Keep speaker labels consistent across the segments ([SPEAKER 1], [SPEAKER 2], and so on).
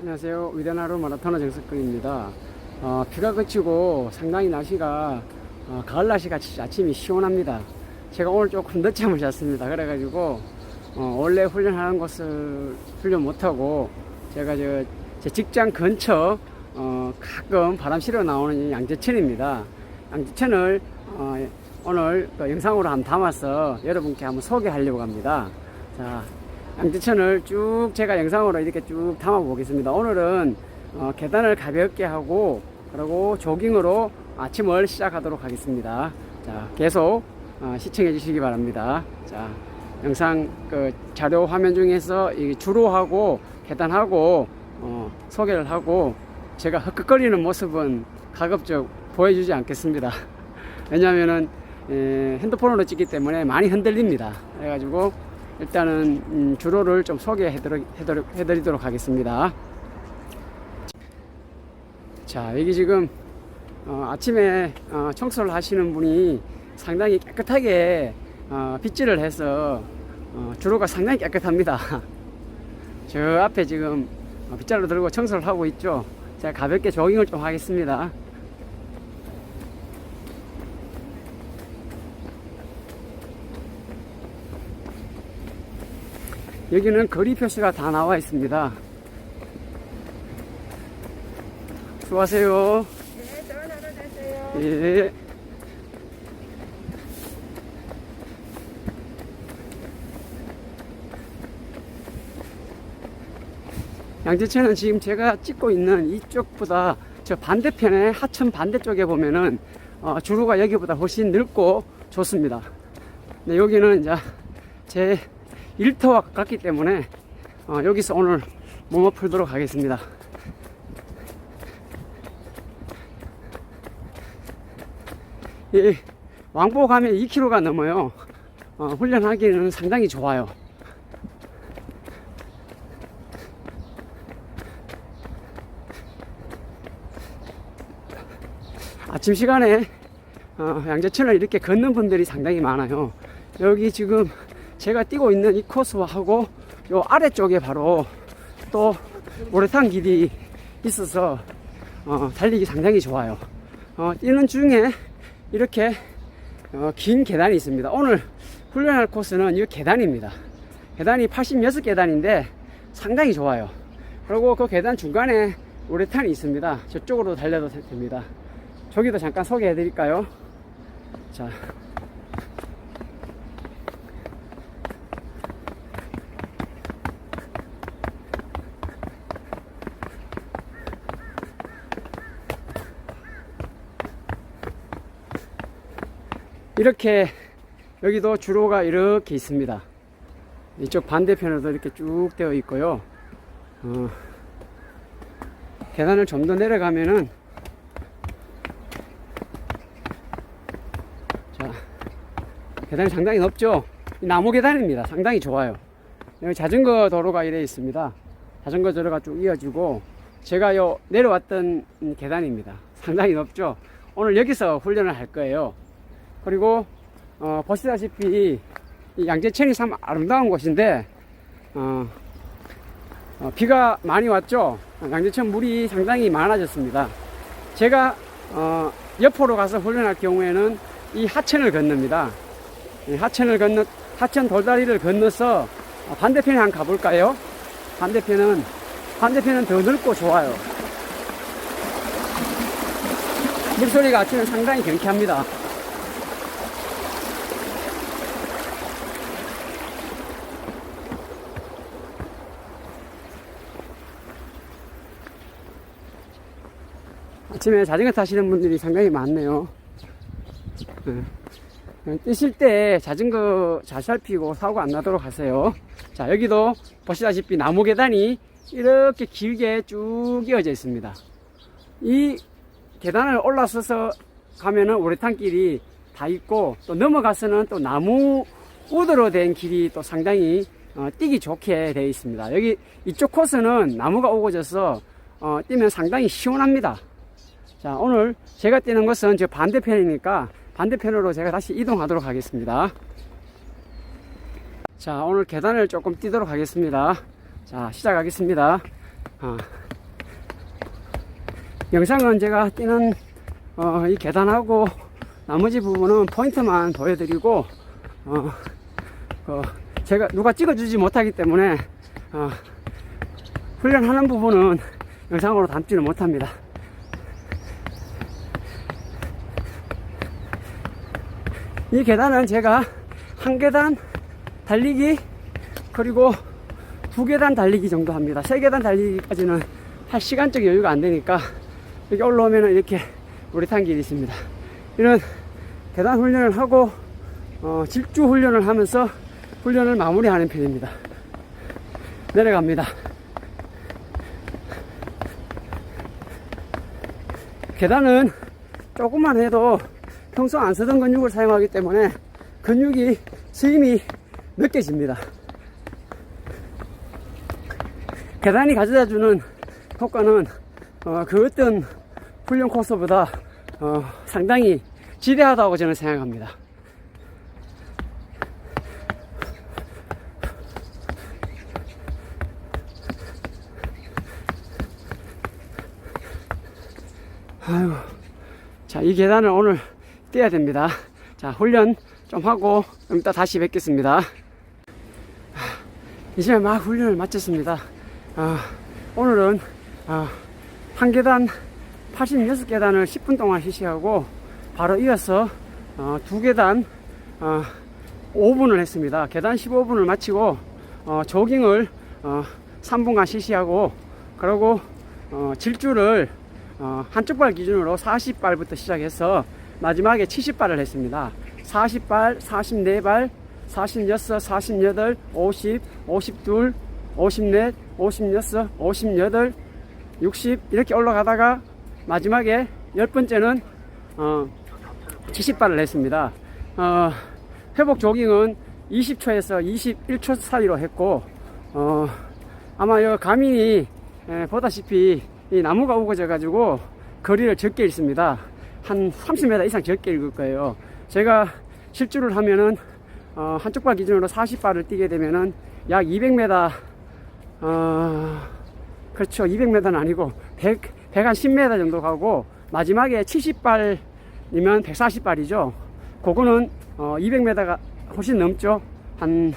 [SPEAKER 1] 안녕하세요. 위대나루 마라토너 정석근입니다. 어, 비가 그치고 상당히 날씨가 어, 가을 날씨 같이 아침이 시원합니다. 제가 오늘 조금 늦잠을 잤습니다. 그래가지고 어, 원래 훈련하는 곳을 훈련 못하고 제가 저, 제 직장 근처 어, 가끔 바람 실어 나오는 이 양재천입니다. 양재천을 어, 오늘 그 영상으로 한번 담아서 여러분께 한번 소개하려고 합니다. 자, 양지천을 쭉 제가 영상으로 이렇게 쭉 담아 보겠습니다. 오늘은 어, 계단을 가볍게 하고 그리고 조깅으로 아침을 시작하도록 하겠습니다. 자, 계속 어, 시청해 주시기 바랍니다. 자, 영상 그 자료 화면 중에서 이 주로하고 계단하고 어, 소개를 하고 제가 흑흑거리는 모습은 가급적 보여주지 않겠습니다. 왜냐하면은 에, 핸드폰으로 찍기 때문에 많이 흔들립니다. 그래가지고 일단은 음, 주로를 좀 소개해 드리도록 하겠습니다. 자 여기 지금 어, 아침에 어, 청소를 하시는 분이 상당히 깨끗하게 어, 빗질을 해서 어, 주로가 상당히 깨끗합니다. 저 앞에 지금 어, 빗자루 들고 청소를 하고 있죠. 제가 가볍게 조깅을 좀 하겠습니다. 여기는 거리 표시가 다 나와 있습니다. 수고하세요.
[SPEAKER 2] 네, 좋은 하루 되세요.
[SPEAKER 1] 예. 양재천은 지금 제가 찍고 있는 이쪽보다 저 반대편에 하천 반대쪽에 보면은 어, 주로가 여기보다 훨씬 넓고 좋습니다. 근데 여기는 이제 제 일터와 가깝기 때문에 어, 여기서 오늘 몸을 풀도록 하겠습니다. 이 왕복 가면 2km가 넘어요. 어, 훈련하기는 상당히 좋아요. 아침 시간에 어, 양재천을 이렇게 걷는 분들이 상당히 많아요. 여기 지금 제가 뛰고 있는 이 코스하고 요 아래쪽에 바로 또 모래탄 길이 있어서 어, 달리기 상당히 좋아요. 어, 뛰는 중에 이렇게 어, 긴 계단이 있습니다. 오늘 훈련할 코스는 이 계단입니다. 계단이 86계단인데 상당히 좋아요. 그리고 그 계단 중간에 우레탄이 있습니다. 저쪽으로 달려도 됩니다. 저기도 잠깐 소개해 드릴까요? 자. 이렇게 여기도 주로가 이렇게 있습니다. 이쪽 반대편에도 이렇게 쭉 되어 있고요. 어, 계단을 좀 더 내려가면은 자 계단이 상당히 높죠. 이 나무 계단입니다. 상당히 좋아요. 여기 자전거 도로가 이래 있습니다. 자전거 도로가 쭉 이어지고 제가 요 내려왔던 음, 계단입니다. 상당히 높죠. 오늘 여기서 훈련을 할 거예요. 그리고 어, 보시다시피 이 양재천이 참 아름다운 곳인데 어, 어, 비가 많이 왔죠. 양재천 물이 상당히 많아졌습니다. 제가 어, 옆으로 가서 훈련할 경우에는 이 하천을 건넙니다. 이 하천을 건너 하천 돌다리를 건너서 어, 반대편에 한번 가볼까요? 반대편은 반대편은 더 넓고 좋아요. 물소리가 아침에 상당히 경쾌합니다. 아침에 자전거 타시는 분들이 상당히 많네요. 네. 뛰실 때 자전거 잘 살피고 사고 안 나도록 하세요. 자, 여기도 보시다시피 나무 계단이 이렇게 길게 쭉 이어져 있습니다. 이 계단을 올라서서 가면은 우레탄길이 다 있고 또 넘어가서는 또 나무 우드로 된 길이 또 상당히 어, 뛰기 좋게 되어 있습니다. 여기 이쪽 코스는 나무가 오고 져서 어, 뛰면 상당히 시원합니다. 자, 오늘 제가 뛰는 것은 저 반대편이니까 반대편으로 제가 다시 이동하도록 하겠습니다. 자, 오늘 계단을 조금 뛰도록 하겠습니다. 자, 시작하겠습니다. 어, 영상은 제가 뛰는 어, 이 계단하고 나머지 부분은 포인트만 보여드리고 어, 그 제가 누가 찍어주지 못하기 때문에 어, 훈련하는 부분은 영상으로 담지를 못합니다. 이 계단은 제가 한 계단 달리기 그리고 두 계단 달리기 정도 합니다. 세 계단 달리기까지는 할 시간적 여유가 안 되니까 여기 올라오면 이렇게 우레탄 길이 있습니다. 이런 계단 훈련을 하고 어, 질주 훈련을 하면서 훈련을 마무리하는 편입니다. 내려갑니다. 계단은 조금만 해도 평소 안 쓰던 근육을 사용하기 때문에 근육이 스임이 느껴집니다. 계단이 가져다 주는 효과는 어, 그 어떤 훈련 코스보다 어, 상당히 지대하다고 저는 생각합니다. 아유, 자, 이 계단을 오늘 뛰어야 됩니다. 자, 훈련 좀 하고, 좀 이따 다시 뵙겠습니다. 이제 막 훈련을 마쳤습니다. 아, 오늘은 아, 한 계단 86계단을 10분 동안 실시하고 바로 이어서 어, 두 계단 어, 5분을 했습니다. 계단 15분을 마치고 어, 조깅을 어, 3분간 실시하고 그리고 어, 질주를 어, 한쪽 발 기준으로 40발부터 시작해서 마지막에 70발을 했습니다. 40발, 44발, 46, 48, 50, 52, 54, 56, 58, 60 이렇게 올라가다가 마지막에 열 번째는 어, 70발을 했습니다. 어, 회복 조깅은 20초에서 21초 사이로 했고 어, 아마 이 가민이 에, 보다시피 이 나무가 우거져 가지고 거리를 적게 읽습니다. 한 30m 이상 적게 읽을 거예요. 제가 실주를 하면은 어, 한쪽 발 기준으로 40발을 뛰게 되면은 약 200m 어, 그렇죠. 200m는 아니고 100, 100한 10m 정도 가고 마지막에 70발이면 140발이죠. 그거는 어, 200m가 훨씬 넘죠. 한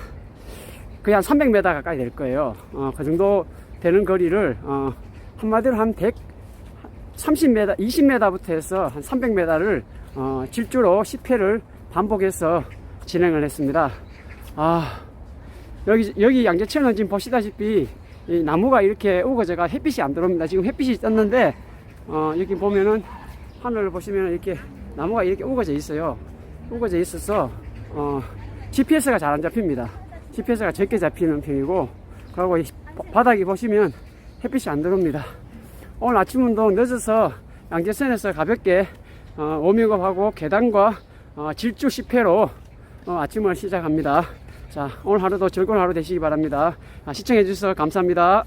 [SPEAKER 1] 거의 한 300m 가까이 될 거예요. 어, 그 정도 되는 거리를 어, 한마디로 한 100, 30m, 20m부터 해서 한 300m를 어, 질주로 10회를 반복해서 진행을 했습니다. 아, 여기, 여기 양재천은 지금 보시다시피 이 나무가 이렇게 우거져가 햇빛이 안 들어옵니다. 지금 햇빛이 떴는데, 어, 여기 보면은 하늘을 보시면 이렇게 나무가 이렇게 우거져 있어요. 우거져 있어서, 어, GPS가 잘 안 잡힙니다. GPS가 적게 잡히는 편이고, 그리고 이 바닥이 보시면 햇빛이 안 들어옵니다. 오늘 아침 운동 늦어서 양재선에서 가볍게 어, 워밍업하고 계단과 어, 질주 10회로 어, 아침을 시작합니다. 자, 오늘 하루도 즐거운 하루 되시기 바랍니다. 아, 시청해 주셔서 감사합니다.